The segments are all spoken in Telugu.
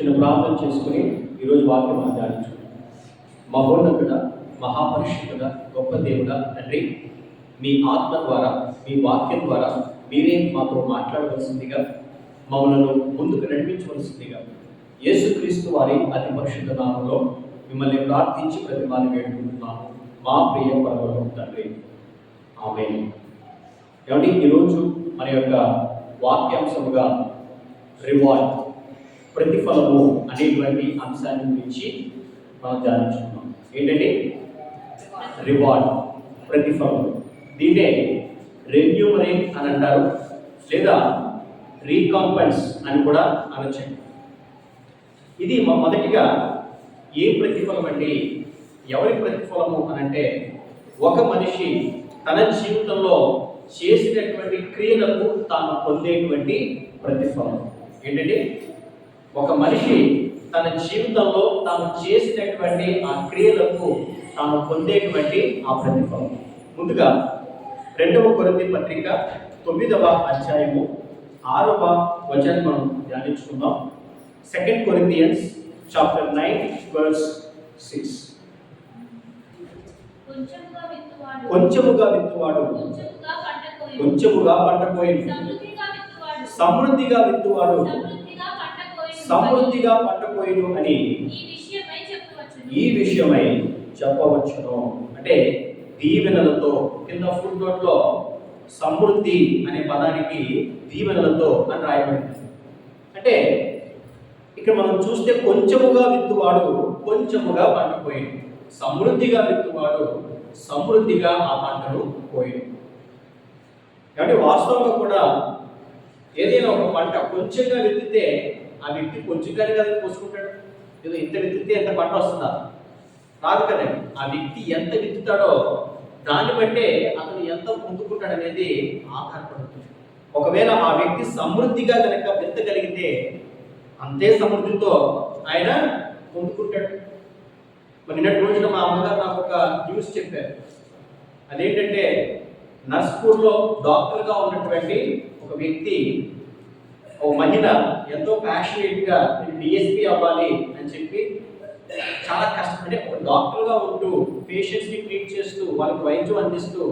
చిన్న ప్రార్థన చేసుకుని ఈరోజు వాక్యం మనం ధ్యానించుకుందాం. మహోన్నతుడ మహాపరిశుద్ధుడ గొప్ప దేవుడ తండ్రి మీ ఆత్మ ద్వారా మీ వాక్యం ద్వారా మీరే మాతో మాట్లాడవలసిందిగా మమ్మల్ని ముందుకు నడిపించవలసిందిగా యేసుక్రీస్తు వారి అతి పరిశుద్ధ నామంలో మిమ్మల్ని ప్రార్థించి ప్రతిమాని వేడుకుంటున్నాము. మా ప్రియ పరమలో తండ్రి. ఆమె ఏమండి ఈరోజు మన యొక్క వాక్యాంశముగా రివార్డ్ ప్రతిఫలము అనేటువంటి అంశాన్ని గురించి మనం ధ్యానించుకున్నాం ఏంటంటే రివార్డ్ ప్రతిఫలం దీన్నే రెన్యూమరేట్ అని అంటారు లేదా రీకాంపెన్స్ అని కూడా అనొచ్చు. ఇది మొదటిగా ఏ ప్రతిఫలం అండి ఎవరి ప్రతిఫలము అని అంటే ఒక మనిషి తన జీవితంలో చేసినటువంటి క్రియలకు తాను పొందేటువంటి ప్రతిఫలం. ఏంటంటే ఒక మనిషి తన జీవితంలో తాను చేసినటువంటి ఆ క్రియలకు తాను పొందేటువంటి ఆ ప్రతిఫలం. ముందుగా రెండవ కొరింథీ పత్రిక తొమ్మిదవ అధ్యాయము ఆరవ వచనం మనం ధ్యానించుకుందాం. Second Corinthians chapter nine verse six కొంచెముగా విత్తువాడు. కొంచెముగా పంట కోయను. సమృద్ధిగా విత్తువాడు. సమృద్ధిగా విత్తువాడు పంట అని ఈ విషయమై చెప్పవచ్చును. ఈ విషయమై చెప్పవచ్చును అంటే దీవెనలతో కింద ఫుడ్ నోట్లో సమృద్ధి అనే పదానికి దీవెనలతో అని రాయబడింది. అంటే ఇక్కడ మనం చూస్తే కొంచెముగా విత్తువాడు కొంచెముగా పంట పోయింది సమృద్ధిగా విత్తువాడు సమృద్ధిగా ఆ పంటను పోయింది కాబట్టి వాస్తవంగా కూడా ఏదైనా ఒక పంట కొంచెంగా విత్తితే ఆ వ్యక్తి కొంచెంగానే కదా పోసుకుంటాడు ఏదో ఇంత విత్తితే ఎంత పంట వస్తుందా? రాదు కదండి ఆ వ్యక్తి ఎంత విత్తుతాడో దాన్ని బట్టే అతను ఎంత పొందుకుంటాడనేది ఆధారపడుతుంది. ఒకవేళ ఆ వ్యక్తి సమృద్ధిగా కనుక విత్తగలిగితే అంతే సమృద్ధితో ఆయన పొందుకుంటాడు. మరి నిన్నటి రోజున మా అమ్మగారు నాకు ఒక న్యూస్ చెప్పారు. అదేంటంటే నర్స్పూర్లో డాక్టర్గా ఉన్నటువంటి ఒక వ్యక్తి ఒక మహిళ ఎంతో ప్యాషనేట్గా నేను డిఎస్పీ అవ్వాలి అని చెప్పి చాలా కష్టం అంటే ఒక డాక్టర్గా ఉంటూ పేషెంట్స్ని ట్రీట్ చేస్తూ వాళ్ళకి వైద్యం అందిస్తూ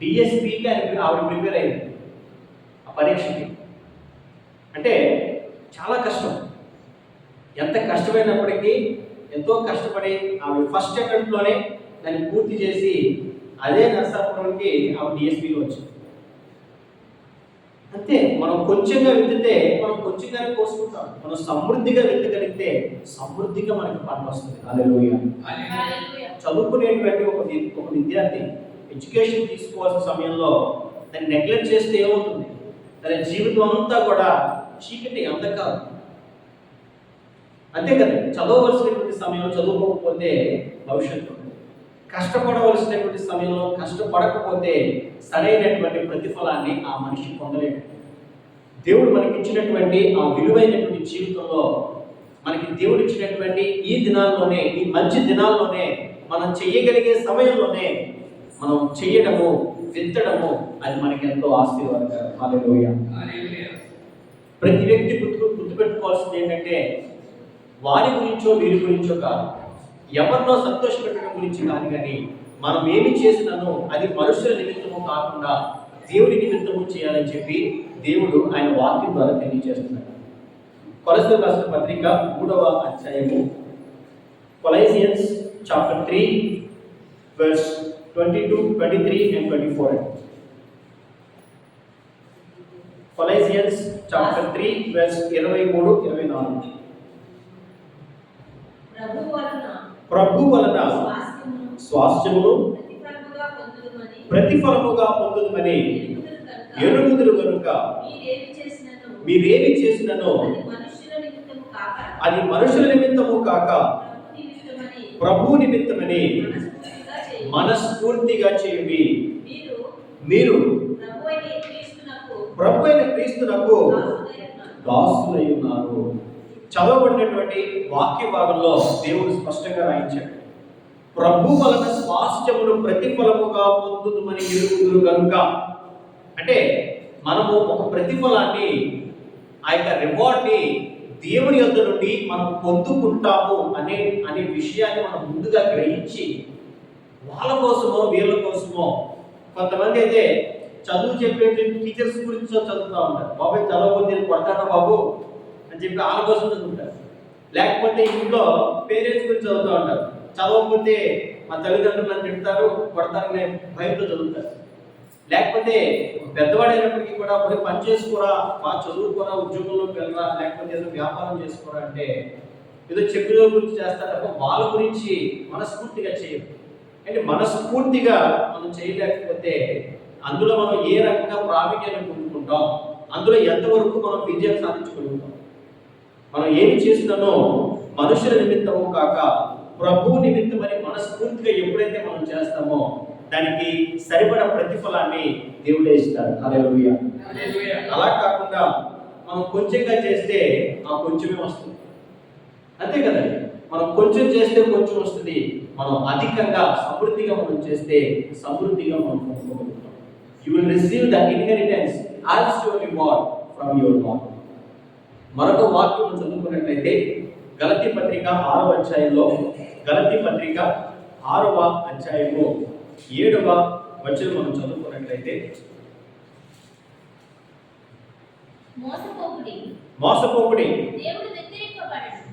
డిఎస్పీకి ఆయన ఆవిడ ప్రిపేర్ అయింది ఆ పరీక్షకి. అంటే చాలా కష్టం. ఎంత కష్టమైనప్పటికీ ఎంతో కష్టపడి ఆవిడ ఫస్ట్ అటెంప్ట్లోనే దాన్ని పూర్తి చేసి అదే నరసాపురంకి ఆవిడ డిఎస్పీలో వచ్చింది. అంతే మనం కొంచెంగా విత్తితే మనం కొంచెంగానే కోసుకుంటాం మనం సమృద్ధిగా విత్తగలిగితే సమృద్ధిగా మనకి పంట వస్తుంది. అలెలుయ. చదువుకునేటువంటి ఒక ఒక విద్యార్థి ఎడ్యుకేషన్ తీసుకోవాల్సిన సమయంలో దాన్ని నెగ్లెక్ట్ చేస్తే ఏమవుతుంది? తన జీవితం అంతా కూడా చీకటి అంధకారం. అంతే కదా? చదవవలసినటువంటి సమయంలో చదువుకోకపోతే భవిష్యత్తు. కష్టపడవలసినటువంటి సమయంలో కష్టపడకపోతే సరైనటువంటి ప్రతిఫలాన్ని ఆ మనిషి పొందలేడు. దేవుడు మనకి ఇచ్చినటువంటి ఆ విలువైనటువంటి జీవితంలో మనకి దేవుడు ఇచ్చినటువంటి ఈ దినాల్లోనే ఈ మంచి దినాల్లోనే మనం చేయగలిగే సమయంలోనే మనం చేయడము విత్తడము అది మనకి ఎంతో ఆశీర్వాదకరం ప్రతి వ్యక్తి గుర్తు గుర్తుపెట్టుకోవాల్సింది ఏంటంటే వారి గురించో వీరి గురించో కాదు. ఎవరినో సంతోషపెట్టడం గురించి కాదు కానీ మనం ఏమి చేసినానో అది మనుషుల నిమిత్తము కాకుండా దేవుని నిమిత్తము చేయాలని చెప్పి దేవుడు ఆయన వాక్యం ద్వారా తెలియజేస్తున్నాడు. కొలసిన రాసిన పత్రిక మూడవ అధ్యాయము. Colossians chapter three verse twenty two twenty three and twenty four Colossians chapter three verse ఇరవై మూడు ఇరవై నాలుగు ప్రభు వలన ప్రభు వలన స్వాస్థ్యమును ప్రతిఫలముగా పొందుదమని ఎరుగుదురు కనుక మీరేమి చేసినను అది మనుషుల నిమిత్తము కాక ప్రభు నిమిత్తమని మనస్ఫూర్తిగా చేయుడి. మీరు ప్రభు అయిన క్రీస్తునకు దాసులై ఉన్నారు. చదవబడినటువంటి వాక్య భాగంలో దేవుడు స్పష్టంగా రాయించాడు. ప్రభు వలన స్వాస్థ్యమును ప్రతిఫలముగా పొందుదుమని ఎరుగుదురు కనుక అంటే మనము ఒక ప్రతిఫలాన్ని ఆ యొక్క రివార్డ్ని దేవుని యొద్ నుండి మనం పొందుకుంటాము అనే అనే విషయాన్ని మనం ముందుగా గ్రహించి వాళ్ళ కోసమో వీళ్ళ కోసమో కొంతమంది అయితే చదువు చెప్పే టీచర్స్ గురించి చదువుతూ ఉంటారు. బాబాయ్ చదవకపోతే నేను కొడతానా బాబు? అని చెప్పి ఆలోచన కోసం లేకపోతే ఇంట్లో పేరెంట్స్ గురించి చదువుతూ ఉంటారు. చదవకపోతే మా తల్లిదండ్రులు నన్ను తిడతారు కొడతారనే భయంతో చదువుతారు. లేకపోతే పెద్దవాడైనప్పటికీ కూడా పోయి పని చేసుకోరా బాగా చదువుకోరా ఉద్యోగంలోకి వెళ్ళరా లేకపోతే ఏదో వ్యాపారం చేసుకోరా అంటే ఏదో చెప్పిన గురించి చేస్తారు తప్ప వాళ్ళ గురించి మనస్ఫూర్తిగా చేయరు. అంటే మనస్ఫూర్తిగా మనం చేయలేకపోతే అందులో మనం ఏ రకంగా ప్రావీణ్యాన్ని పొందుకుంటాం? అందులో ఎంతవరకు మనం విజయం సాధించగలుగుతాం? మనం ఏమి చేస్తున్నానో మనుషుల నిమిత్తము కాక ప్రభు నిమిత్తమని మనస్ఫూర్తిగా ఎప్పుడైతే మనం చేస్తామో దానికి సరిపడ ప్రతిఫలాన్ని దేవుడే ఇస్తాడు. హల్లెలూయా. అలా కాకుండా మనం కొంచెంగా చేస్తే ఆ కొంచెమే వస్తుంది. అంతే కదండి మనం కొంచెం చేస్తే కొంచెం వస్తుంది. మనం అధికంగా సమృద్ధిగా మనం చేస్తే సమృద్ధిగా మనం పొందుకోగలుగుతాం. You will receive the inheritance as your reward from your God మరొక వాక్యం చదువుకున్నట్లయితే గలతి పత్రిక ఆరవ అధ్యాయంలో గలతి పత్రిక ఆరవ అధ్యాయము ఏడవ వచనం మనం చదువుకున్నట్లయితే మోసపోకుడి.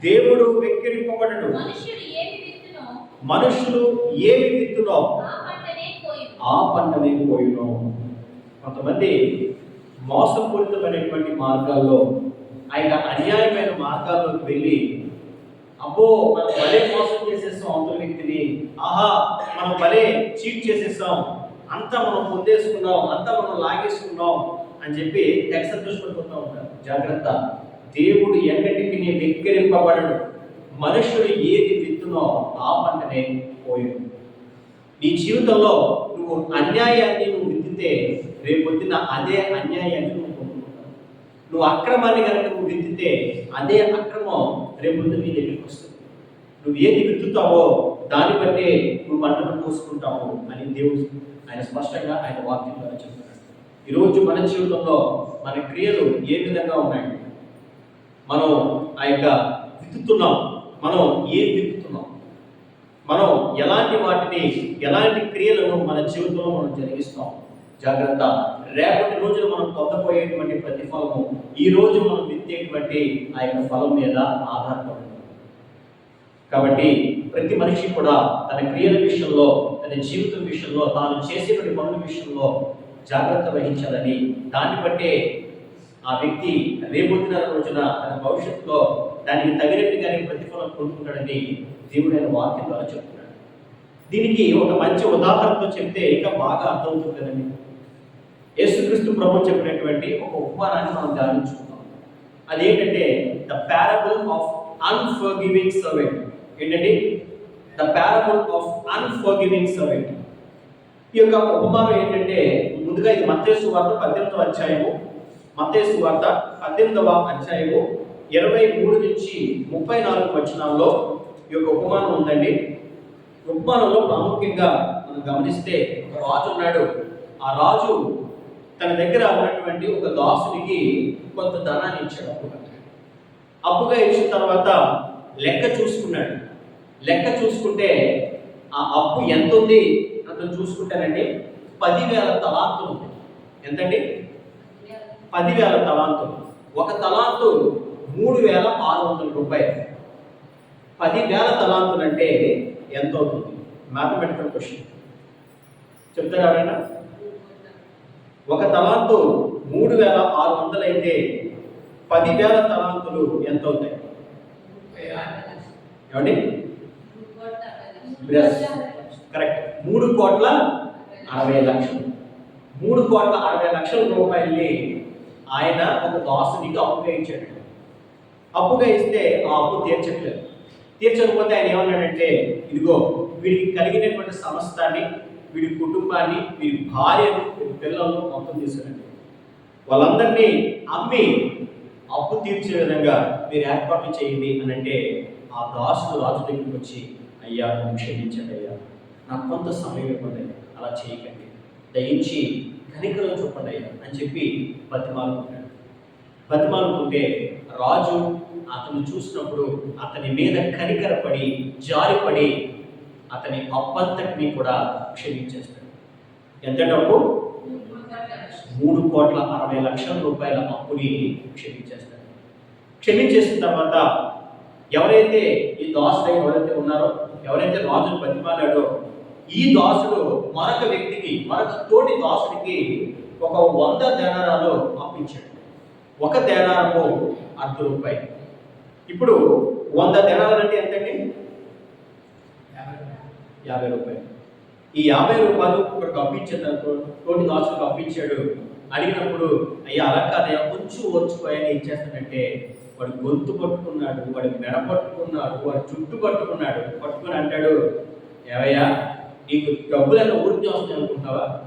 దేవుడు వెక్కిరింపబడడు. మనుషులు ఏమి విత్తునో ఆ పంటనే పోయి ఆ పంటనే పోయినో కొంతమంది మోసపూరితమైనటువంటి మార్గాల్లో ఆయన అన్యాయమైన మార్గాల్లోకి వెళ్ళి అబ్బో మనం భలే మోసం చేసేస్తాం అవతల వ్యక్తిని ఆహా మనం భలే చీట్ చేసేస్తాం అంతా మనం పొందేసుకున్నాం అంతా మనం లాగేసుకున్నాం అని చెప్పి తెగ సంతోషపడిపోతూ ఉంటారు. జాగ్రత్త. దేవుడు ఎన్నటికి నీ వెక్కిరింపబడడు. మనుషుడు ఏది విత్తునో ఆ పంటనే పోయి నీ జీవితంలో నువ్వు అన్యాయాన్ని నువ్వు విత్తితే రేపొద్దున అదే అన్యాయాన్ని నువ్వు నువ్వు అక్రమాన్ని కనుక నువ్వు విత్తితే అదే అక్రమం రేపొద్దున నీ దగ్గరికి వస్తుంది. నువ్వు ఏది విత్తుతావో దాన్ని బట్టే నువ్వు పంటను కోసుకుంటావు అని దేవుడు ఆయన స్పష్టంగా ఆయన వాక్యం ద్వారా చెప్తున్నాడు. ఈరోజు మన జీవితంలో మన క్రియలు ఏ విధంగా ఉన్నాయి? మనం ఆ యొక్క విత్తుతున్నాం. మనం ఏం విత్తుతున్నాం? మనం ఎలాంటి వాటిని ఎలాంటి క్రియలను మన జీవితంలో మనం జరిగిస్తాం? జాగ్రత్త. రేపటి రోజున మనం పొందబోయేటువంటి ప్రతిఫలము ఈ రోజు మనం విత్తేటువంటి ఆ యొక్క ఫలం మీద ఆధారపడి కాబట్టి ప్రతి మనిషి కూడా తన క్రియల విషయంలో తన జీవితం విషయంలో తాను చేసేటువంటి పనుల విషయంలో జాగ్రత్త వహించాలని దాన్ని బట్టే ఆ వ్యక్తి రేపొద్దున రోజున తన భవిష్యత్తులో దానికి తగినట్టుగానే ప్రతిఫలం పొందుకుంటాడని దేవుడైన వాక్యం ద్వారా చెప్తున్నాడు. దీనికి ఒక మంచి ఉదాహరణతో చెప్తే ఇంకా బాగా అర్థమవుతుంది కదండి. యేసుక్రీస్తు ప్రభు చెప్పినటువంటి ఒక ఉపమానాన్ని మనం ధ్యానించుకుందాం. అదేంటంటే the parable of unforgiving servant ఏంటంటే the parable of unforgiving servant ఈ యొక్క ఉపమానం ఏంటంటే ముందుగా ఇది మత్తేసు వార్త పద్దెనిమిదవ అధ్యాయము. మత్తేసు వార్త పద్దెనిమిదవ అధ్యాయము ఇరవై మూడు నుంచి ముప్పై నాలుగు వచనాల్లో ఈ యొక్క ఉపమానం ఉందండి. ఉపమానంలో ప్రాముఖ్యంగా మనం గమనిస్తే ఒక రాజు ఉన్నాడు. ఆ రాజు తన దగ్గర ఉన్నటువంటి ఒక దాసునికి కొంత ధనాన్ని ఇచ్చాడు అప్పుగా. అప్పుగా ఇచ్చిన తర్వాత లెక్క చూసుకున్నాడు. లెక్క చూసుకుంటే ఆ అప్పు ఎంత ఉంది అతను చూసుకుంటానండి పదివేల తలాంతులు ఉంది. ఎంతండి? పదివేల తలాంతులు. ఒక తలాంతు మూడు వేల ఆరు వందల రూపాయలు. పదివేల తలాంతులు అంటే ఎంత అవుతుంది మ్యాథమెటికల్ క్వశ్చన్ చెప్తారా ఎవరైనా? ఒక తలాంతు మూడు వేల ఆరు వందలు అయితే పదివేల తలాంతులు ఎంత అవుతాయి ఏమండి కరెక్ట్ మూడు కోట్ల అరవై లక్షలు. మూడు కోట్ల అరవై లక్షల రూపాయల్ని ఆయన ఒక దాసునికి అప్పుగా ఇచ్చాడు. అప్పుగా ఇస్తే ఆ అప్పు తీర్చట్లేదు. తీర్చకపోతే ఆయన ఏమన్నాడంటే ఇదిగో వీడికి కలిగినటువంటి సమస్తాన్ని వీడి కుటుంబాన్ని వీడి భార్యను వీడి పిల్లలను మొత్తం తీసుకురండి వాళ్ళందరినీ అమ్మి అప్పు తీర్చే విధంగా మీరు ఏర్పాట్లు చేయండి అని అంటే ఆ దాసుడు రాజు దగ్గరికి వచ్చి అయ్యా క్షమించండి అయ్యా. నాకు కొంత సమయం ఇవ్వండి. అలా చేయకండి. దయించి కనికరం చూపండి అయ్యా అని చెప్పి బతిమాలుకుంటాడు బతిమాలుకుంటే రాజు అతను చూసినప్పుడు అతని మీద కనికరపడి జారిపడి అతని అప్పంతటిని కూడా క్షమించేస్తాడు. ఎంత డబ్బు? మూడు కోట్ల అరవై లక్షల రూపాయల అప్పుని క్షమించేస్తాడు. క్షమించేసిన తర్వాత ఎవరైతే ఈ దాసుడు ఎవరైతే ఉన్నారో ఎవరైతే రాజును బతిమాలాడో ఈ దాసుడు మరొక వ్యక్తికి మరొక తోటి దాసుడికి ఒక వంద దేనారాలు అప్పించాడు. ఒక దేనారము అర్ధ రూపాయి. ఇప్పుడు వంద దేనారాలు అంటే ఎంతండి యాభై రూపాయలు. ఈ యాభై రూపాయలు ఒకటి అప్పించిన తోటి దాసుడికి అప్పించాడు అడిగినప్పుడు అయ్యా అలా కాదయ్యా కొంచెం ఓర్చుకోయని ఏం వాడు గొంతు పట్టుకున్నాడు వాడి మెడ పట్టుకున్నాడు వాడు చుట్టూ పట్టుకున్నాడు. పట్టుకుని అంటాడు ఏవయ్యా నీకు డబ్బులైనా ఊరికి వస్తాయి అనుకుంటావా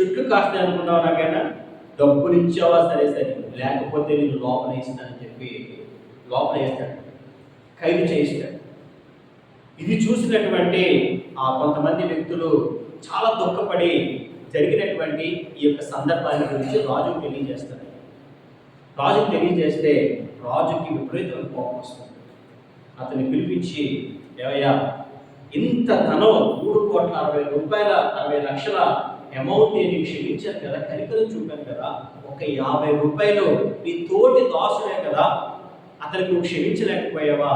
చుట్టూ కాస్తాయి అనుకుంటావా నాకైనా? డబ్బులు ఇచ్చావా? సరే సరే. లేకపోతే నేను లోపల ఇస్తానని చెప్పి లోపల వేస్తాడు. ఖైదు చేయిస్తాడు. ఇది చూసినటువంటి ఆ కొంతమంది వ్యక్తులు చాలా దుఃఖపడి జరిగినటువంటి ఈ యొక్క సందర్భాన్ని గురించి రాజుకు తెలియజేస్తారు. రాజుకు తెలియజేస్తే రాజుకి విపరీతమైన కోపం వస్తుంది. అతన్ని పిలిపించి ఏవయ్యా ఇంత ధనం మూడు కోట్ల అరవై రూపాయల అరవై లక్షల అమౌంట్ నేను క్షమించాను కదా కనికరం చూపాను కదా ఒక యాభై రూపాయలు నీ తోటి దాసుడే కదా అతనికి నువ్వు క్షమించలేకపోయావా?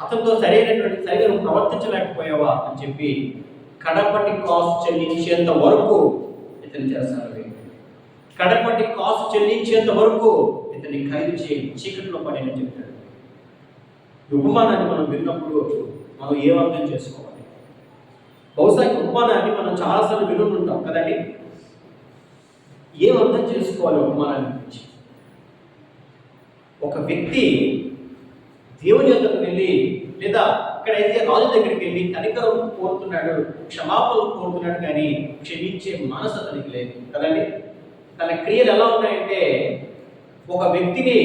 అతనితో సరైనటువంటి సరిగా నువ్వు ప్రవర్తించలేకపోయావా అని చెప్పి కడపటి కాసు చెల్లించేంత వరకు ఇతను చేస్తారు కడపటి కాసు చెల్లించేంత వరకు ఇతన్ని ఖైదు చేయి చీకట్లో పడేయని చెప్తాడు ఈ ఉపమానాన్ని మనం విన్నప్పుడు మనం ఏం అర్థం చేసుకోవాలి? బహుశా ఈ ఉపమానాన్ని మనం చాలాసార్లు విని ఉంటాం కదండి? ఏం అర్థం చేసుకోవాలి ఉపమానాన్ని గురించి? ఒక వ్యక్తి దేవుని యొద్దకు వెళ్ళి లేదా ఇక్కడైతే రాజు దగ్గరికి వెళ్ళి కనికరం కోరుతున్నాడు క్షమాపణ కోరుతున్నాడు కానీ క్షమించే మనసు అతనికి లేదు. కదండి? తన క్రియలు ఎలా ఉన్నాయంటే ఒక వ్యక్తిని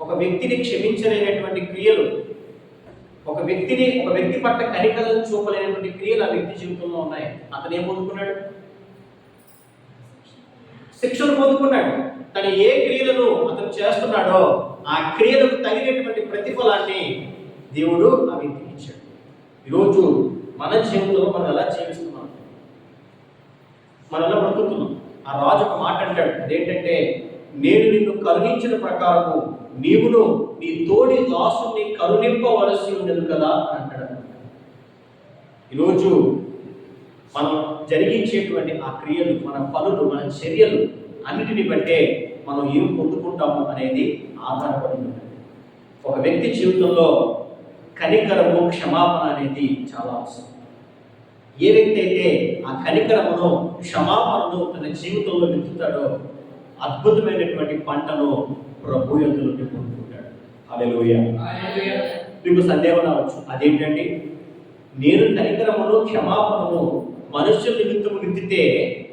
ఒక వ్యక్తిని క్షమించలేనటువంటి క్రియలు ఒక వ్యక్తిని ఒక వ్యక్తి పట్ల కనికరం చూపలేనటువంటి క్రియలు ఆ వ్యక్తి జీవితంలో ఉన్నాయి. అతను ఏం పొందుకున్నాడు? శిక్షను పొందుకున్నాడు. తను ఏ క్రియలను అతను చేస్తున్నాడో ఆ క్రియలకు తగినటువంటి ప్రతిఫలాన్ని దేవుడు అవి ఇచ్చాడు ఈరోజు మన జీవితంలో మనం ఎలా జీవిస్తున్నాం? మనం ఎలా బ్రతుకుతున్నాం? ఆ రాజు ఒక మాట అంటాడు. అదేంటంటే నేను నిన్ను కరుణించిన ప్రకారము నీవును నీ తోడి దాసుని కరుణింపవలసి ఉండదు కదా అని అంటాడు. ఈరోజు మనం జరిగించేటువంటి ఆ క్రియలు మన పనులు మన చర్యలు అన్నిటిని బట్టే మనం ఏం పొందుకుంటాము అనేది ఆధారపడి ఉంటుంది. ఒక వ్యక్తి జీవితంలో కనికరము క్షమాపణ అనేది చాలా అవసరం. ఏ వ్యక్తి అయితే ఆ కనికరమును క్షమాపణను తన జీవితంలో విత్తుతాడో అద్భుతమైనటువంటి పంటను ప్రభు యొక్క నుండి పొందుకుంటాడు. హల్లెలూయా. మీకు సందేహం రావచ్చు. అదేంటండి నేను కనికరమును క్షమాపణను మనుష్యుల నిమిత్తము నిందితే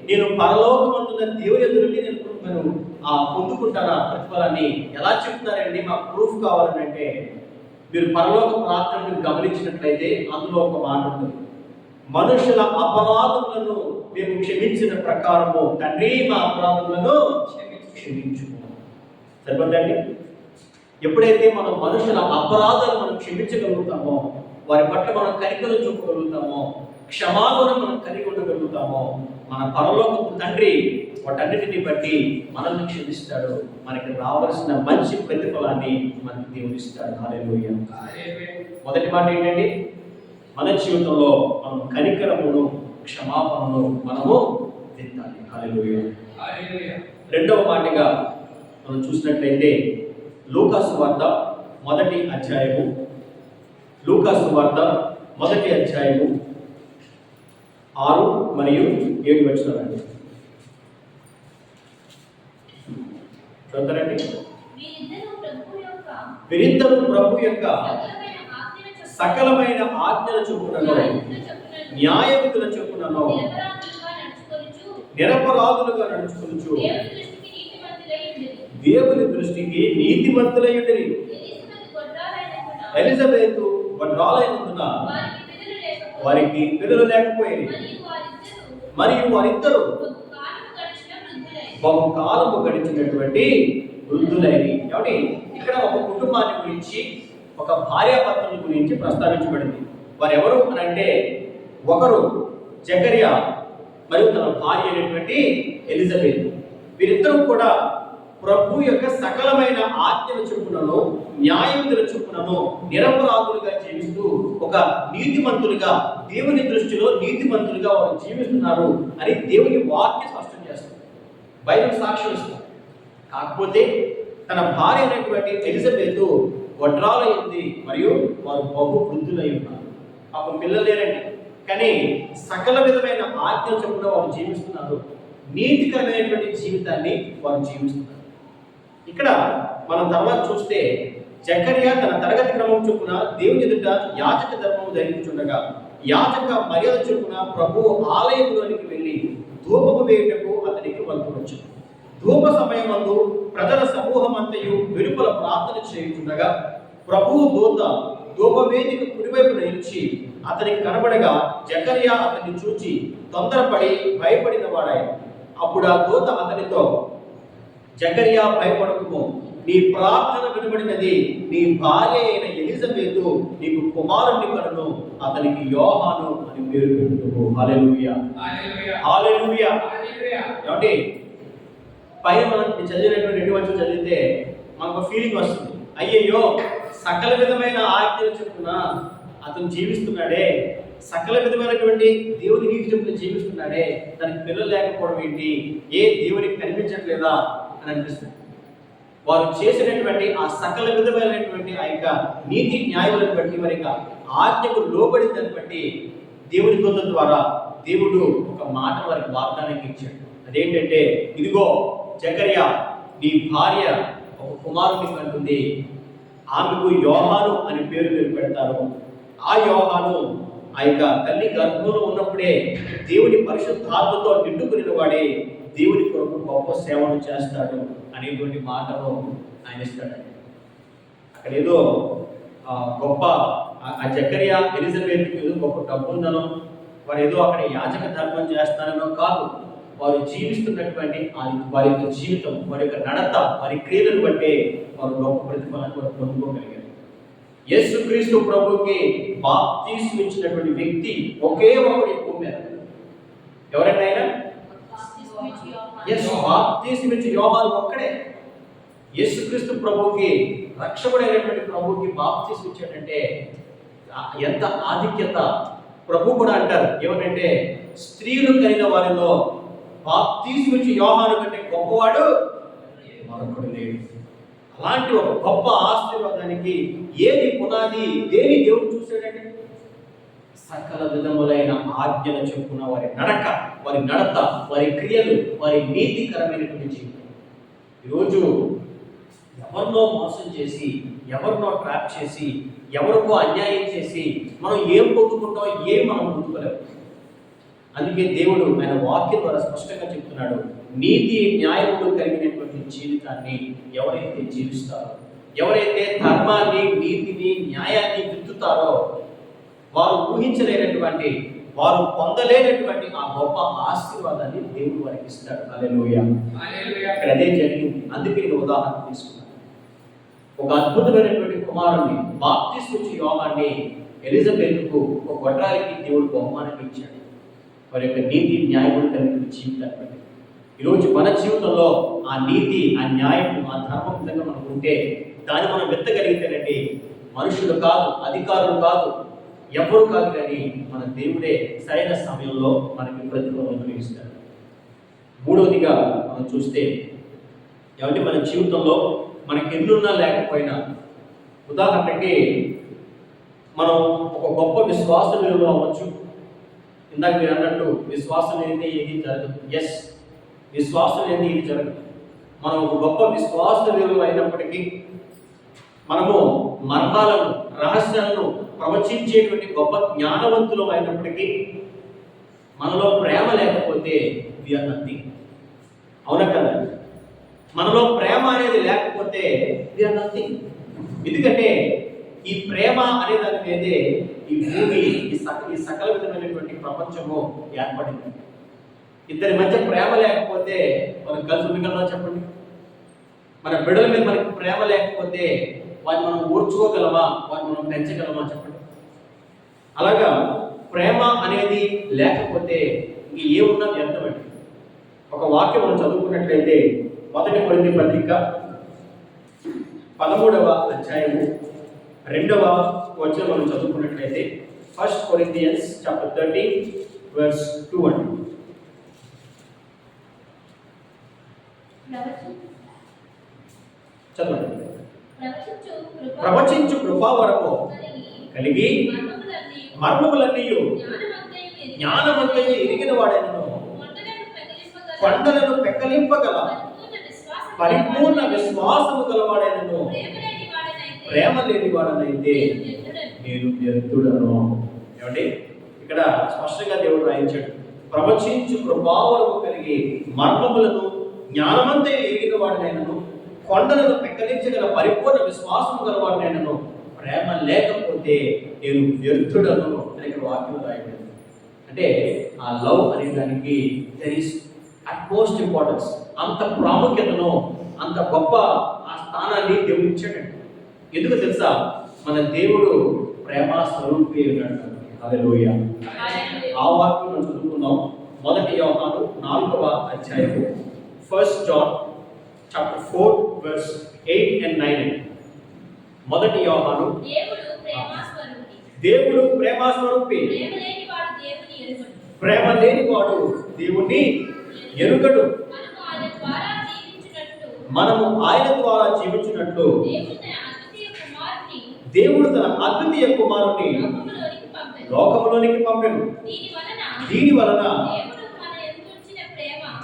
నేను పరలోకమందున్న దేవుని ఎదురుండి నేను నేను ఆ పొందుకుంటాను ఆ ప్రతిఫలాన్ని ఎలా చెప్తారండి మాకు ప్రూఫ్ కావాలంటే మీరు పరలోక ప్రార్థన మీరు గమనించినట్లయితే అందులో ఒక మాట ఉంది. మనుషుల అపరాధములను మేము క్షమించిన ప్రకారము తండ్రి మా అపరాధములను క్షమించు సరిపడండి ఎప్పుడైతే మనం మనుషుల అపరాధాలు మనం క్షమించగలుగుతామో వారి పట్ల మనం కనికలు చూపగలుగుతామో క్షమాపణ మనం కలిగి ఉండగలుగుతామో మన పరలోకపు తండ్రి వాటన్నిటిని బట్టి మనల్ని క్షమిస్తాడు. మనకి రావాల్సిన మంచి ప్రతిఫలాన్ని మనకి దేవుడిస్తాడు. హాలేలుయ మొదటి మాట ఏంటండి? మన జీవితంలో మనం కనికరమును క్షమాపణను మనము తింటాలి. హాలేలుయ రెండవ మాటగా మనం చూసినట్లయితే లూకాసు వార్త మొదటి అధ్యాయము. లూకాసు వార్త మొదటి అధ్యాయము ఆరు మరియు ఏడు వచ్చినారండి చదువుతారండి. వీరిద్దరూ ప్రభు యొక్క సకలమైన ఆజ్ఞల చొప్పున సకలమైన ఆజ్ఞల చొప్పునను న్యాయవిధుల చొప్పున న్యాయ విధుల నిరపరాధులుగా నడుచుకొనుచు దేవుని దృష్టికి నీతిమంతులై ఉండేది. ఎలిజబెత్ వడ్రాలైనందున వారికి పిల్లలు లేకపోయేది. లేకపోయింది మరియు వారిద్దరూ వారిద్దరు బహు బహుకాలము గడిచినటువంటి వృద్ధులైనవి కాబట్టి ఇక్కడ ఒక కుటుంబాన్ని గురించి ఒక భార్యాభర్తల గురించి ప్రస్తావించబడింది. వారు ఎవరు అని అంటే ఒకరు జకరియా మరియు తన భార్య అయినటువంటి ఎలిజబెత్. వీరిద్దరూ కూడా ప్రభు యొక్క సకలమైన ఆజ్ఞల చొప్పునను న్యాయవిధుల చొప్పునను నిరపరాధులుగా జీవిస్తూ ఒక నీతిమంతులుగా దేవుని దృష్టిలో నీతిమంతులుగా వారు జీవిస్తున్నారు అని దేవుని వాక్య స్పష్టం చేస్తుంది. బయట సాక్ష్యం ఇస్తుంది. కాకపోతే తన భార్య అయినటువంటి ఎలిజబెత్ వడ్రాలైంది మరియు వారు బహు వృద్ధులై ఉన్నారు. పాపం పిల్లలేరండి కానీ సకల విధమైన ఆజ్ఞల చొప్పున వారు జీవిస్తున్నారు. నీతికరమైనటువంటి జీవితాన్ని వారు జీవిస్తున్నారు. ఇక్కడ మనం తర్వాత చూస్తే జకర్యా తన తరగతి క్రమం చొప్పున దేవుని ఎదుట యాచక ధర్మం ధరించుండగా యాచక మర్యాద చొప్పున ప్రభు ఆలయంలోనికి వెళ్ళి ధూపము వేయుటకు అతనికి వంతు వచ్చింది ధూప సమయమందు ప్రజల సమూహం అంతయు వెలుపల ప్రార్థన చేయుచుండగా ప్రభువు దూత ధూపవేదిక కుడివైపు నిలిచి అతనికి కనబడగా జకర్యా అతన్ని చూచి తొందరపడి భయపడిన వాడాయి అప్పుడు ఆ దూత అతనితో జకర్యా భయపడకుము నీ ప్రార్థన వినబడినది నీ భార్య అయిన ఎలిజబెతు నీకు కుమారుని కనును. అతనికి యోహాను అని పేరు పెట్టుకో ఏమండి? పైన మనం చదివినటువంటి రెండు వచ్చి చదివితే మనకు ఫీలింగ్ వస్తుంది. అయ్యయ్యో సకల విధమైన ఆజ్ఞలు చెప్పున అతను జీవిస్తున్నాడే. సకల విధమైనటువంటి దేవుని నీతి చెప్పున జీవిస్తున్నాడే. దానికి పిల్లలు లేకపోవడం ఏంటి? ఏ దేవునికి కనిపించట్లేదా? అని అనిపిస్తుంది. వారు చేసినటువంటి ఆ సకల విధమైనటువంటి ఆ యొక్క నీతి న్యాయములను బట్టి మరి యొక్క ఆజ్ఞకు లోబడి దాన్ని బట్టి దేవుని కొంత ద్వారా దేవుడు ఒక మాట వారికి వాగ్దానం ఇచ్చాడు. అదేంటంటే ఇదిగో జకర్య నీ భార్య ఒక కుమారుని కంటుంది ఆమెకు యోహాను అని పేరు పేరు పెడతారు. ఆ యోహాను ఆ యొక్క తల్లి గర్భంలో ఉన్నప్పుడే దేవుని పరిశుద్ధాత్మతో నిండుకుని వాడే దేవుని కొరకు గొప్ప సేవను చేస్తాడు అనేటువంటి మాటను ఆయన ఇస్తాడండి. అక్కడ ఏదో గొప్ప ఆ- ఆ జకరియా ఎలిజబెత్ ఏదో గొప్ప డబ్బు ఉందనో వారు ఏదో అక్కడ యాచక ధర్మం చేస్తారనో కాదు. వారు జీవిస్తున్నటువంటి వారి యొక్క జీవితం వారి యొక్క నడత వారి క్రియలను బట్టే వారు గొప్ప ప్రతిఫలాన్ని కూడా పొందుకోగలిగారు. యేసుక్రీస్తు ప్రభుకి బాప్తీసు ఇచ్చినటువంటి వ్యక్తి ఒకే ఒకటి ఎక్కువ ఎవరైనా బాప్తీసం ఇచ్చి యోహాను ఒక్కడే. యేసుక్రీస్తు ప్రభుకి రక్షకుడైనటువంటి ప్రభుకి బాప్తీసం ఇచ్చాడంటే ఎంత ఆధిక్యత. ప్రభు కూడా అంటారు ఏమనంటే స్త్రీలు కలిగిన వారిలో బాప్తీసం ఇచ్చి యోహాను కంటే గొప్పవాడు మరొకడు లేడు. అలాంటి ఒక గొప్ప ఆశీర్వాదానికి ఏది పునాది దేని దేవుడు చూశాడంటే సకల విధములైన ఆజ్ఞల చెప్పున వారి నడక వారి నడత వారి క్రియలు వారి నీతికరమైనటువంటి జీవితం. ఈరోజు ఎవరినో మోసం చేసి ఎవరినో ట్రాప్ చేసి ఎవరికో అన్యాయం చేసి మనం ఏం పొందుకుంటాం ఏం మనం పొందుకోలేము అందుకే దేవుడు ఆయన వాక్యం ద్వారా స్పష్టంగా చెప్తున్నాడు నీతి న్యాయములు కలిగినటువంటి జీవితాన్ని ఎవరైతే జీవిస్తారో ఎవరైతే ధర్మాన్ని నీతిని న్యాయాన్ని విత్తుతారో వారు ఊహించలేనటువంటి వారు పొందలేనటువంటి ఆ గొప్ప ఆశీర్వాదాన్ని దేవుడు వారికి ఇస్తాడు. ఇక్కడ అదే జరిగింది. అందుకే నేను ఉదాహరణ తీసుకున్నాను. ఒక అద్భుతమైనటువంటి కుమారుణ్ణి బాప్తిస్ట్ వచ్చి యోగాన్ని ఎలిజబెత్కు ఒక గొడ్రాలికి దేవుడు బహుమానం ఇచ్చాడు. వారి యొక్క నీతి న్యాయములు కలిగిన జీవితాన్ని ఈరోజు మన జీవితంలో ఆ నీతి ఆ న్యాయం ఆ ధర్మం విధంగా మనకు ఉంటే దాన్ని మనం వెత్తగలిగితేనండి మనుషులు కాదు అధికారులు కాదు ఎవరు కాదు కానీ మన దేవుడే సరైన సమయంలో మనకి ప్రతిఫలం అనుభవిస్తాడు. మూడవదిగా మనం చూస్తే ఏమంటే మన జీవితంలో మనకి ఎన్నున్నా లేకపోయినా ఉదాహరణకి మనం ఒక గొప్ప విశ్వాసంలో అవ్వచ్చు? ఇందాక మీరు అన్నట్టు విశ్వాసం అయితే ఏది జరగదు. ఎస్ విశ్వాసం లేనిదే ఇది జరగదు. మనం ఒక గొప్ప విశ్వాస విలువ అయినప్పటికీ మనము మర్మాలను రహస్యాలను ప్రవచించేటువంటి గొప్ప జ్ఞానవంతులు అయినప్పటికీ మనలో ప్రేమ లేకపోతే వి నథింగ్ అవునా కదా? మనలో ప్రేమ అనేది లేకపోతే వి నథింగ్ ఎందుకంటే ఈ ప్రేమ అనే దాని మీదే ఈ భూమి ఈ సక ఈ సకల విధమైనటువంటి ప్రపంచము ఏర్పడింది. ఇద్దరి మధ్య ప్రేమ లేకపోతే మనం కలిసి ఉండగలరా చెప్పండి? మన బిడ్డల మీద మనకి ప్రేమ లేకపోతే వారిని మనం ఓర్చుకోగలమా? వారిని మనం పెంచగలమా చెప్పండి? అలాగా ప్రేమ అనేది లేకపోతే ఇంక ఏమున్నా వ్యర్థమండి ఒక వాక్యం మనం చదువుకున్నట్లయితే మొదటి కొరింథీ పత్రిక పదమూడవ అధ్యాయము రెండవ వచ్చిన మనం చదువుకున్నట్లయితే first Corinthians chapter thirty verse two అండి చదవండి. ప్రవచించు కృప ప్రవచించు కృపా వరకు కలిగి కలిగి జ్ఞానమంతయు ఎరిగిన వాడను కొండలను పెక్కలింపగల పరిపూర్ణ విశ్వాసము గలవాడైనను. ప్రేమ లేని వాడనైతే నేను వ్యర్థుడను. ఏమండి? ఇక్కడ స్పష్టంగా దేవుడు రాయించాడు. ప్రవచించు ప్రభావము కలిగి మర్మములను జ్ఞానమంతే ఎరిగిన వాడినైనను. కొండలను పెక్కలించగల పరిపూర్ణ విశ్వాసము గలవాడినైనను. ప్రేమ లేకపోతే నేను వ్యర్థుడను అని ఇక్కడ వాక్యం రాయబడింది. అంటే ఆ లవ్ అనే దానికి దర్ ఇస్ అట్మోస్ట్ ఇంపార్టెన్స్ అంత ప్రాముఖ్యతను అంత గొప్ప ఆ స్థానాన్ని దేవుడు ఇచ్చాడండి ఎందుకు తెలుసా? మన దేవుడు ప్రేమ స్వరూపి ఉన్నాడు హల్లెలూయ హల్లెలూయా. ఆ వాక్యం మనం చదువుకుందాం. మొదటి యోహాను నాలుగవ అధ్యాయము. First John chapter four verse eight and nine మొదటి యోహాను. దేవుడు ప్రేమాస్వరూపి. ప్రేమ స్వరూపి ప్రేమ లేని వాడు దేవుని ఎరుగడు ప్రేమ లేని వాడు దేవుణ్ణి ఎరుగడు మనము ఆయన ద్వారా జీవించినట్లు. దేవుడు తన అద్వితీయ కుమారుని లోకంలోనికి పంపెను. దీని వలన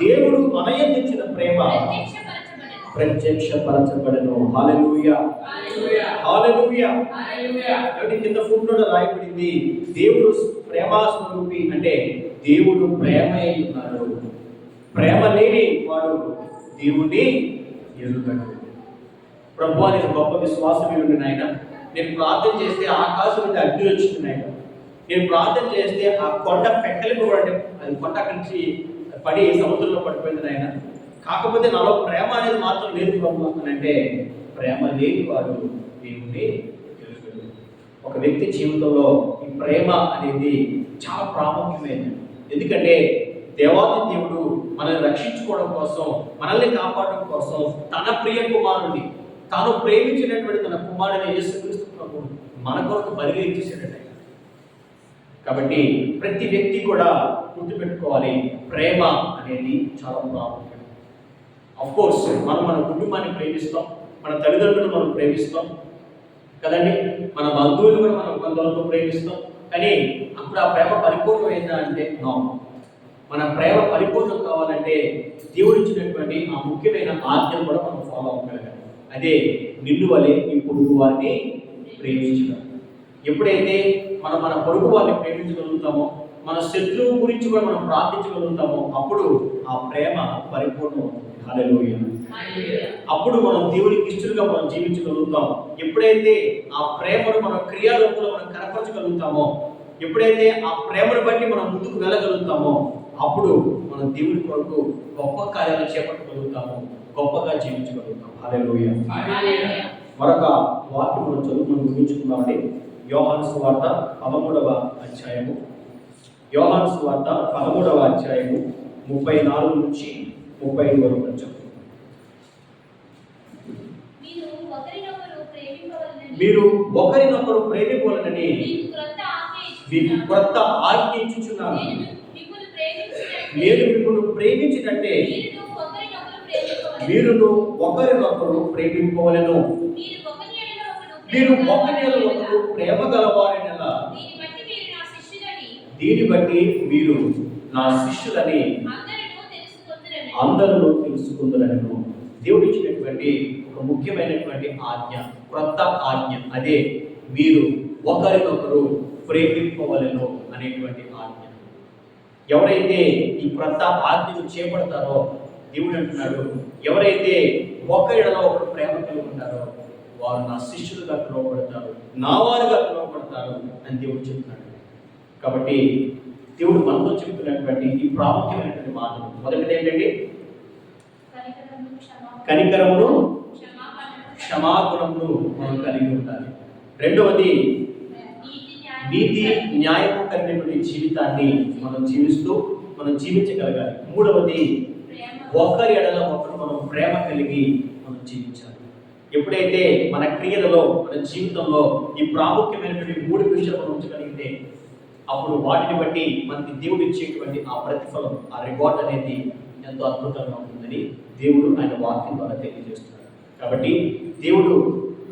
దేవుడు మన ఎందుంచిన ప్రేమ ప్రత్యక్షపరచబడెను. ప్రత్యక్షపరచబడను. కాబట్టి కింద ఫుడ్లో రాయబడింది దేవుడు ప్రేమ స్వరూపి అంటే దేవుడు ప్రేమ ఉన్నాడు. ప్రేమ లేని వాడు దేవుణ్ణి ఎరుగడు. ప్రభు నేను గొప్ప విశ్వాసం ఉండి నాయన నేను ప్రార్థన చేస్తే ఆకాశం నుండి అగ్ని వచ్చింది నాయన. నేను ప్రార్థన చేస్తే ఆ కొండ పెక్కలిపోబడి అది కొండ అక్కడి నుంచి పడి సముద్రంలో పడిపోయింది నాయన. కాకపోతే నాలో ప్రేమ అనేది మాత్రం లేదు ప్రభు అంటే ప్రేమ లేని వారు దేవుని ఎరుగడు ఒక వ్యక్తి జీవితంలో ఈ ప్రేమ అనేది చాలా ప్రాముఖ్యమైనది. ఎందుకంటే దేవాది దేవుడు మనల్ని రక్షించుకోవడం కోసం మనల్ని కాపాడడం కోసం తన ప్రియ కుమారుని తాను ప్రేమించినటువంటి తన కుమారుని యేసుక్రీస్తు ప్రభు మన కొరకు బలిగా ఇచ్చేసాడట కాబట్టి ప్రతి వ్యక్తి కూడా గుర్తుపెట్టుకోవాలి ప్రేమ అనేది చాలా ప్రాముఖ్యం. అఫ్ కోర్స్ మనం మన కుటుంబాన్ని ప్రేమిస్తాం. మన తల్లిదండ్రులు మనం ప్రేమిస్తాం. కదండి? మన బంధువులు కూడా మనం కొంతవరకు ప్రేమిస్తాం. కానీ అప్పుడు ఆ ప్రేమ పరిపూర్ణమైందా అంటే నో. మన ప్రేమ పరిపూర్ణం కావాలంటే దేవుడు ఇచ్చినటువంటి ఆ ముఖ్యమైన ఆజ్ఞను కూడా మనం ఫాలో అవ్వగలగాలి. అదే నిన్ను వలె ఈ పొరుగు వారిని ప్రేమించడం. ఎప్పుడైతే మనం మన పొరుగు వారిని ప్రేమించగలుగుతామో మన శత్రువు గురించి కూడా మనం ప్రార్థించగలుగుతామో అప్పుడు ఆ ప్రేమ పరిపూర్ణం అవుతుంది అప్పుడు మనం దేవునికి ఇష్టలుగా మనం జీవించగలుగుతాం. ఎప్పుడైతే ఆ ప్రేమను మన క్రియారూపంలో మనం కనపరచగలుగుతామో ఎప్పుడైతే ఆ ప్రేమను బట్టి మనం ముందుకు వెళ్ళగలుగుతామో అప్పుడు మనం దేవుని కొరకు గొప్ప కార్యాలు చేపట్టగలుగుతాము. గొప్పగా జీవించగలుగుతాం. హల్లెలూయా. మరొక వాక్యం మనం చదువు మనం ముగించుకున్నామండి యోహాను సువార్త పదమూడవ అధ్యాయము. యోహాను సువార్త పదమూడవ అధ్యాయము ముప్పై నాలుగు నుంచి ముప్పై ఐదు వరకు చదువు మీరు ఒకరినొకరు ప్రేమింపవలనని మీరు ఒకరినొకరు ప్రేమిపోలనని మీకు కొత్త ఆజ్ఞించుచున్నాను నేను మిమ్మల్ని ప్రేమించినట్టే మీరును ఒకరినొకరు ప్రేమింపవలెను. ప్రేమింపవలెను. మీరు ఒకరి ఎడల ఒకడు మీరు ప్రేమ ఒకరి ప్రేమ గలవారినలా దీన్ని బట్టి మీరు నా శిష్యులని. దీన్ని బట్టి మీరు నా శిష్యులని. అందరినూ తెలుసుకుందరని. అందరూ తెలుసుకుందరను. దేవుడు ఇచ్చినటువంటి ఒక ముఖ్యమైనటువంటి ఆజ్ఞ. క్రొత్త ఆజ్ఞ. అదే మీరు ఒకరినొకరు ప్రేమింపవలెను అనేటువంటి ఆజ్ఞ. ఎవరైతే ఈ క్రొత్త ఆజ్ఞను చేపడతారో దేవుడు అంటున్నాడు ఎవరైతే ఒకరిలో ఒకరు ప్రేమ కలిగి ఉంటారో వారు నా శిష్యులుగా పిలువబడతారు నా వారుగా పిలువబడతారు అని దేవుడు చెప్తున్నాడు. కాబట్టి దేవుడు మనతో చెప్తున్నటువంటి ఈ ప్రాముఖ్యమైనటువంటి మాటలు. మొదటిది ఏంటంటే. కనికరమును క్షమాగుణమును మనం కలిగి ఉండాలి. రెండవది నీతి న్యాయం న్యాయము కలిగినటువంటి జీవితాన్ని మనం జీవిస్తూ మనం జీవించగలగాలి. మూడవది ఒకరి ఎడల ఒకరు మనం ప్రేమ కలిగి మనం జీవించాలి. ఎప్పుడైతే మన క్రియలలో మన జీవితంలో ఈ ప్రాముఖ్యమైనటువంటి మూడు విషయాలు మనం ఉంచగలిగితే అప్పుడు వాటిని బట్టి మనకి దేవుడు ఇచ్చేటువంటి ఆ ప్రతిఫలం ఆ రివార్డ్ అనేది ఎంతో అద్భుతంగా ఉంటుందని దేవుడు ఆయన వాక్యం ద్వారా తెలియజేస్తుంది కాబట్టి దేవుడు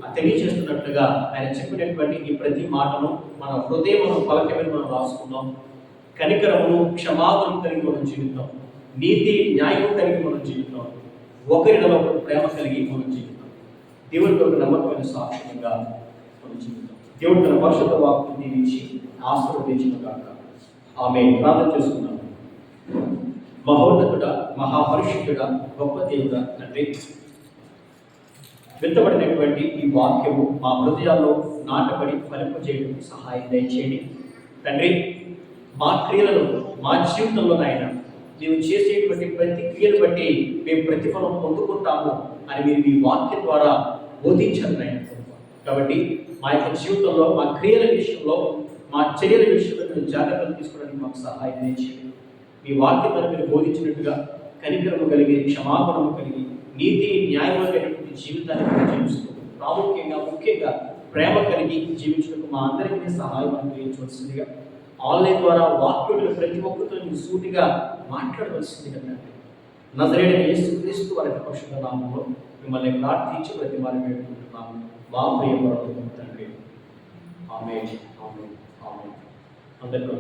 ఆ తెలియజేస్తున్నట్లుగా ఆయన చెప్పినటువంటి ఈ ప్రతి మాటను మన హృదయమును పలకమని మనం రాసుకుందాం. కనికరమును క్షమాపణ కలిగి మనం జీవితాం నీతి న్యాయం కలిగి మనం జీవితాం ఒకరిలో ప్రేమ కలిగి మనం జీవితాం దేవుడికి ఒక నమ్మకమైన సాక్ష్యంగా మనం జీవితాం దేవుడు తన పరిశుద్ధ వాక్యం దీవించి ఆశీర్వదించిన కాక ఆమె ప్రార్థన చేసుకున్నాం మహోన్నతుడ మహాపరిశుద్ధుడ గొప్ప దేవుడ తండ్రి. విత్తబడినటువంటి ఈ వాక్యము మా హృదయాల్లో నాటబడి ఫలింప చేయడం సహాయం దయచేయండి. తండ్రి మా క్రియలను మా జీవితంలో నాయన మేము చేసేటువంటి ప్రతి క్రియలు బట్టి మేము ప్రతిఫలం పొందుకుంటాము అని మీరు మీ వాక్యం ద్వారా బోధించారు నాయన కాబట్టి మా యొక్క జీవితంలో మా క్రియల విషయంలో మా చర్యల విషయంలో మీరు జాగ్రత్తలు తీసుకోవడానికి మాకు సహాయం చేయండి మీ వాక్యం ద్వారా మీరు బోధించినట్టుగా కనికరము కలిగి క్షమాపణము కలిగి నీతి న్యాయము జీవితాన్ని జీవిస్తూ ప్రాముఖ్యంగా ముఖ్యంగా ప్రేమ కలిగి జీవించడానికి మా అందరికీ సహాయం అనుగ్రహించవలసిందిగా ఆన్లైన్ ద్వారా వాక్యులు ప్రతి ఒక్కరితో సూటిగా మాట్లాడవలసిందిగా తండ్రి నజరేడ యేసుక్రీస్తు వారి పక్షుల నామంలో మిమ్మల్ని ప్రార్థించి ప్రతి వారి వేడుకుంటున్నాము. మా ప్రియ తండ్రి ఆమె ఆమె ఆమె అందరికీ